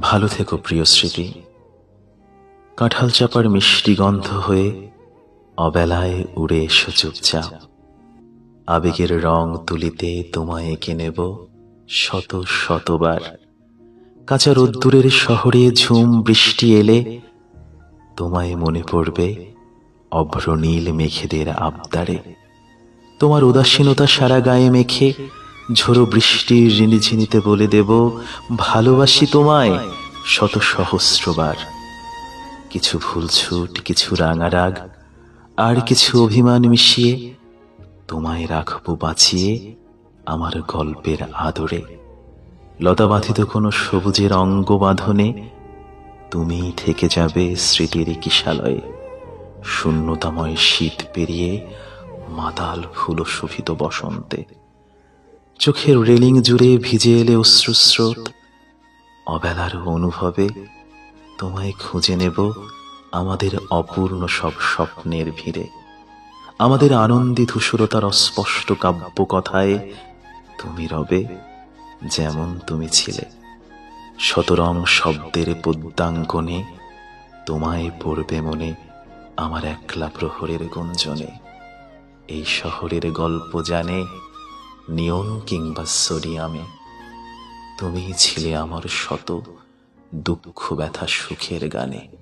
ভালো থেকো প্রিয় স্মৃতি। কাঁঠাল চাপার মিষ্টি গন্ধ হয়ে অবেলায় উড়ে এসো চুপচাপ। আবেগের রং তুলিতে তোমায় এঁকে নেব শত শতবার। কাঁচা রোদ্দুরের শহরে ঝুম বৃষ্টি এলে তোমায় মনে পড়বে অভ্রনীল মেঘেদের আবদারে। তোমার উদাসীনতা সারা গায়ে মেখে ঝোড়ো বৃষ্টির রিনিঝিনিতে বলে দেব, ভালোবাসি তোমায় শত সহস্রবার। কিছু ভুলছুট কিছু রাঙা রাগ আর কিছু অভিমান মিশিয়ে তোমায় রাখব বাঁচিয়ে আমার গল্পের আদরে। লতা বাঁধিত কোনো সবুজের অঙ্গ বাঁধনে তুমি থেকে যাবে স্মৃতির কিশালয়ে। শূন্যতাময় শীত পেরিয়ে মাতাল ফুল শোভিত বসন্তে। চোখের রেলিং জুড়ে ভিজে এলে অশ্রুস্রোত অবেলার অনুভবে তোমায় খুঁজে নেব আমাদের অপূর্ণ সব স্বপ্নের ভিড়ে। আমাদের আনন্দী ধূসরতার অস্পষ্ট কাব্য কথায় তুমি রবে যেমন তুমি ছিলে। শতরং শব্দের পদ্যাঙ্কনে তোমায় পড়বে মনে আমার একলা প্রহরের গুঞ্জনে। এই শহরের গল্প জানে নিয়ন কিংবা সোডিয়ামে তুমি ছিলে আমার শত দুঃখ ব্যথা সুখের গানে।